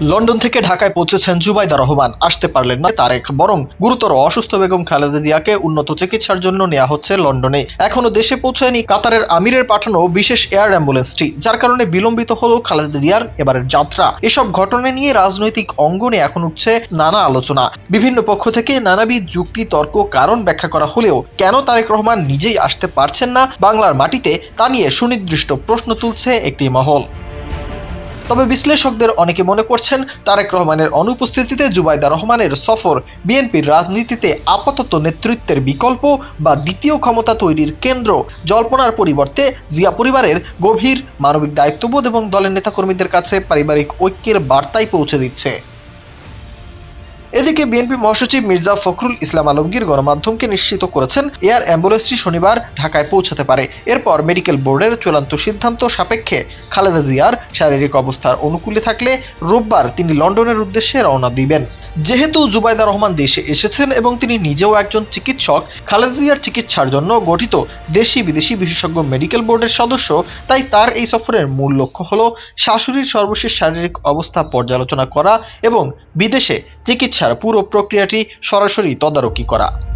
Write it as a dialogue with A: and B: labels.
A: London থেকে ঢাকায় পৌঁছেছেন জুবাইদা রহমান। আসতে পারলেন না তারেক, বরং গুরুতর অসুস্থ বেগম খালেদা জিয়াকে উন্নত চিকিৎসার জন্য নেওয়া হচ্ছে লন্ডনে। এখনও দেশে পৌঁছায়নি কাতারের আমিরের পাঠানো বিশেষ এয়ার অ্যাম্বুলেন্সটি, যার কারণে বিলম্বিত হল খালেদা জিয়ার এবারের যাত্রা। এসব ঘটনা নিয়ে রাজনৈতিক অঙ্গনে এখন উঠছে নানা আলোচনা। বিভিন্ন পক্ষ থেকে নানাবিধ যুক্তি, তর্ক, কারণ ব্যাখ্যা করা হলেও কেন তারেক রহমান নিজেই আসতে পারছেন না বাংলার মাটিতে, তা নিয়ে সুনির্দিষ্ট প্রশ্ন তুলছে একটি মহল। তবে বিশ্লেষকদের অনেকে মনে করছেন তারেক রহমানের অনুপস্থিতিতে জুবাইদা রহমানের সফর বিএনপির রাজনীতিতে আপাতত নেতৃত্বের বিকল্প বা দ্বিতীয় ক্ষমতা তৈরির কেন্দ্র। জল্পনার পরিবর্তে জিয়া পরিবারের গভীর মানবিক দায়িত্ববোধ এবং দলের নেতাকর্মীদের কাছে পারিবারিক ঐক্যের বার্তাই পৌঁছে দিচ্ছে। এদিকে বিএনপি মহাসচিব মির্জা ফখরুল ইসলাম আলমগীর গণমাধ্যমকে নিশ্চিত করেছেন, এয়ার অ্যাম্বুলেন্সটি শনিবার ঢাকায় পৌঁছাতে পারে। এরপর মেডিকেল বোর্ডের চূড়ান্ত সিদ্ধান্ত সাপেক্ষে খালেদা জিয়ার শারীরিক অবস্থার অনুকূলে থাকলে রোববার তিনি লন্ডনের উদ্দেশ্যে রওনা দিবেন। যেহেতু জুবাইদা রহমান দেশে এসেছেন এবং তিনি নিজেও একজন চিকিৎসক, খালেদা জিয়ার চিকিৎসার জন্য গঠিত দেশি বিদেশি বিশেষজ্ঞ মেডিকেল বোর্ডের সদস্য, তাই তার এই সফরের মূল লক্ষ্য হল শাশুড়ির সর্বশেষ শারীরিক অবস্থা পর্যালোচনা করা এবং বিদেশে চিকিৎসার পুরো প্রক্রিয়াটি সরাসরি তদারকি করা।